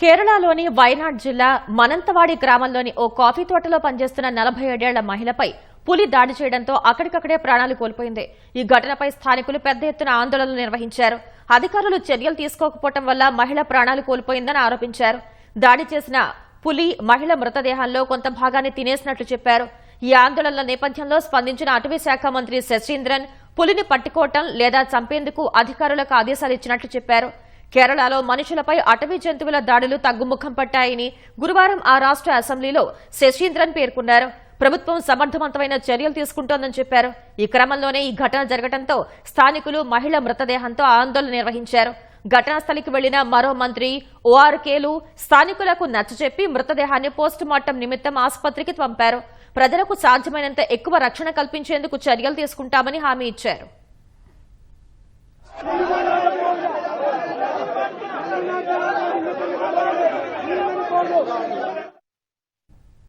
కేరళలోని వైనాడ్ జిల్లా మనంతవాడి గ్రామంలోని ఓ కాఫీ తోటలో పనిచేస్తున్న నలభై ఏడేళ్ళ మహిళపై పులి దాడి చేయడంతో అక్కడికక్కడే ప్రాణాలు కోల్పోయింది. ఈ ఘటనపై స్థానికులు పెద్ద ఎత్తున ఆందోళనలు నిర్వహించారు. అధికారులు చర్యలు తీసుకోకపోవడం వల్ల మహిళ ప్రాణాలు కోల్పోయిందని ఆరోపించారు. దాడి చేసిన పులి మహిళ మృతదేహాల్లో కొంత భాగాన్ని తినేసినట్లు చెప్పారు. ఈ ఆందోళనల నేపథ్యంలో స్పందించిన అటవీ శాఖ మంత్రి శశీంద్రన్ పులిని పట్టుకోవటం లేదా చంపేందుకు అధికారులకు ఆదేశాలు ఇచ్చినట్లు చెప్పారు. కేరళలో మనుషులపై అటవీ జంతువుల దాడులు తగ్గుముఖం పట్టాయని గురువారం ఆ రాష్ట్ర అసెంబ్లీలో శశీంద్రన్ పేర్కొన్నారు. ప్రభుత్వం సమర్థవంతమైన చర్యలు తీసుకుంటోందని చెప్పారు. ఈ క్రమంలోనే ఈ ఘటన జరగడంతో స్థానికులు మహిళ మృతదేహంతో ఆందోళన నిర్వహించారు. ఘటనా స్థలికి వెళ్ళిన మరో మంత్రి ఓఆర్కేలు స్థానికులకు నచ్చజెప్పి మృతదేహాన్ని పోస్టుమార్టం నిమిత్తం ఆసుపత్రికి పంపారు. ప్రజలకు సాధ్యమైనంత ఎక్కువ రక్షణ కల్పించేందుకు చర్యలు తీసుకుంటామని హామీ ఇచ్చారు. Ermeniler beraber milletimiz beraber. Yürümeni sordu.